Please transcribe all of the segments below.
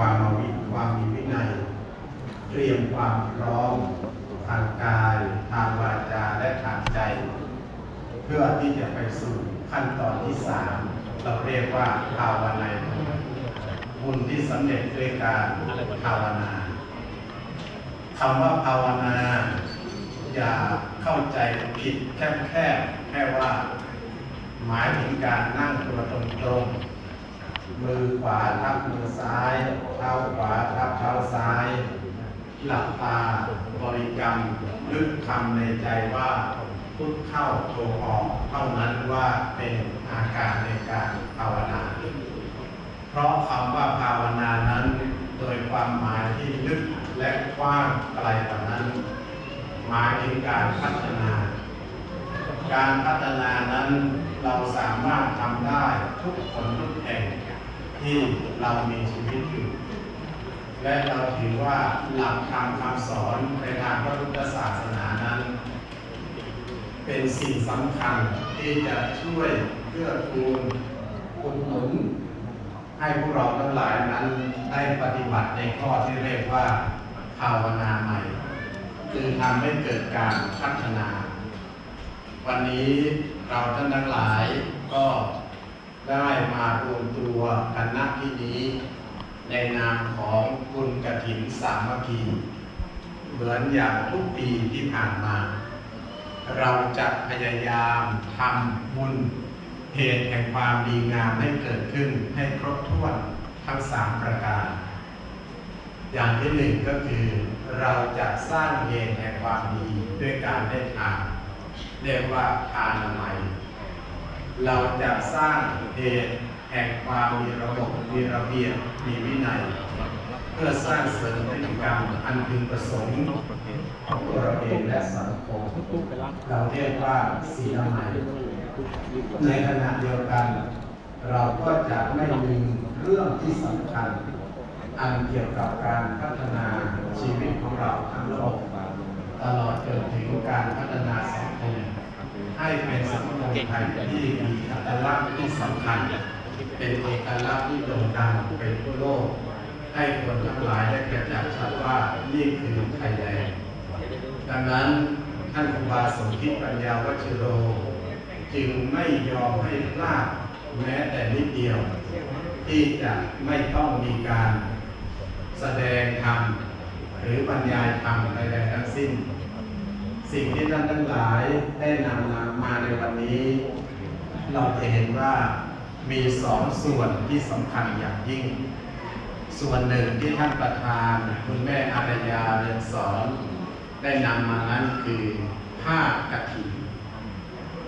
ความมาวิความมีวินัย เตรียมความพร้อมทางกาย ทางวาจาและทางใจ เพื่อที่จะไปสู่ขั้นตอนที่สามเราเรียกว่าภาวนาบุญที่สำเร็จด้วยการภาวนาคำว่าภาวนาอย่าเข้าใจผิดแค่แค่แค่ว่า หมายถึงการนั่งตัวตรงๆ มือขวาทับมือซ้าย เท้าขวาทับเท้าซ้าย หลับตาบริกรรมลึกคำในใจว่าพุทเข้าโทออกเท่านั้นว่าเป็นอาการในการภาวนา เพราะคำว่าภาวนานั้น โดยความหมายที่ลึกและกว้างไกลกว่านั้น หมายถึงการพัฒนา การพัฒนานั้นเราสามารถทำได้ทุกคนทุกแห่ง ที่เรามีชีวิตอยู่ และเราถือว่าหลักธรรมคำสอนในทางพระพุทธศาสนานั้น เป็นสิ่งสำคัญที่จะช่วยเพื่อคูณอุดหนุนให้พวกเราทั้งหลายนั้นได้ปฏิบัติในข้อที่เรียกว่าภาวนาใหม่ คือทำให้เกิดการพัฒนา วันนี้เราท่านทั้งหลายก็ ได้มารวมตัวกันณที่นี้ ในนามของบุญกฐินสามัคคีเหมือนอย่างทุกปีที่ผ่านมา เราจะพยายามทำบุญเหตุแห่งความดีงามให้เกิดขึ้นให้ครบถ้วนทั้งสามประการ อย่างที่หนึ่งก็คือ เราจะสร้างเหตุแห่งความดีด้วยการได้ทานเรียกว่าทานละไม เราจะสร้างเหตุแห่งความมีระบบมีระเบียบมีวินัย เพื่อสร้างเสริมพฤติกรรมอันพึงประสงค์ของตัวเราเองและสังคมเราเรียกว่าศีลไมยในขณะเดียวกัน เราก็จะไม่ลืมเรื่องที่สำคัญ อันเกี่ยวกับการพัฒนาชีวิตของเราทั้งโลกตลอดจนถึงการพัฒนาสังคม ให้เป็นสังคมไทยที่มีอัตลักษณ์ที่สำคัญ เป็นเอกลักษณ์ที่โด่งดังไปทั่วโลก ให้คนทั้งหลายได้กระจ่างชัดว่านี่คือไทยแลนด์ดังนั้นท่านครูบาสมคิดปัญญาวัชโร จึงไม่ยอมให้พลาดแม้แต่นิดเดียว ที่จะไม่ต้องมีการแสดงธรรมหรือบรรยายธรรมใดๆทั้งสิ้น สิ่งที่ท่านทั้งหลายได้นำ นี้ เราจะเห็นว่ามีสองส่วนที่สำคัญอย่างยิ่ง ส่วนหนึ่งที่ท่านประธาน คุณแม่อารยาเรือนสอน ได้นำมานั้นคือผ้ากฐิน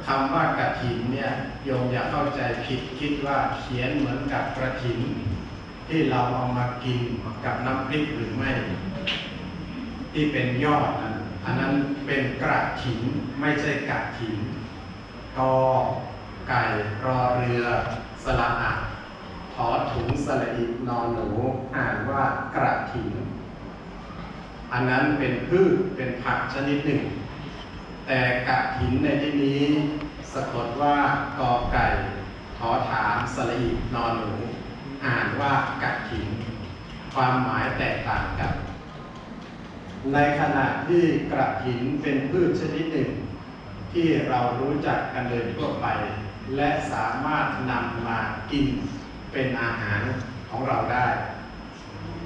คำว่ากฐินเนี่ยโยมอย่าเข้าใจผิดคิดว่าเขียนเหมือนกับกระถิน ที่เราเอามากินกับน้ำพริกหรือไม่ ที่เป็นยอดนั้นอันนั้นเป็นกระถินไม่ใช่กระถิน กอไก่รอเรือสระอะถอถุงสระอินอนหนูอ่านว่ากระถิน อันนั้นเป็นพืชเป็นผักชนิดหนึ่ง แต่กระถินในที่นี้สะกดว่ากอไก่ถอถามสระอินอนหนูอ่านว่ากระถิน ความหมายแตกต่างกัน ในขณะที่กระถินเป็นพืชชนิดหนึ่ง ที่เรารู้จักกันโดยทั่วไป และสามารถนำมากินเป็นอาหารของเราได้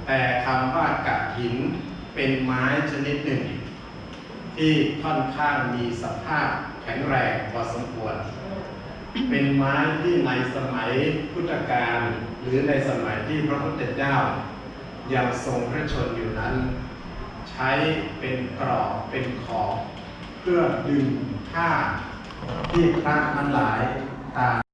แต่คำว่ากระถินเป็นไม้ชนิดหนึ่ง ที่ค่อนข้างมีสภาพแข็งแรงพอสมควร เป็นไม้ที่ในสมัยพุทธกาลหรือในสมัยที่พระพุทธเจ้ายังทรงพระชนอยู่นั้น ใช้เป็นกรอบเป็นขอบ เพื่อดึงค่าที่พระมันหลายตาม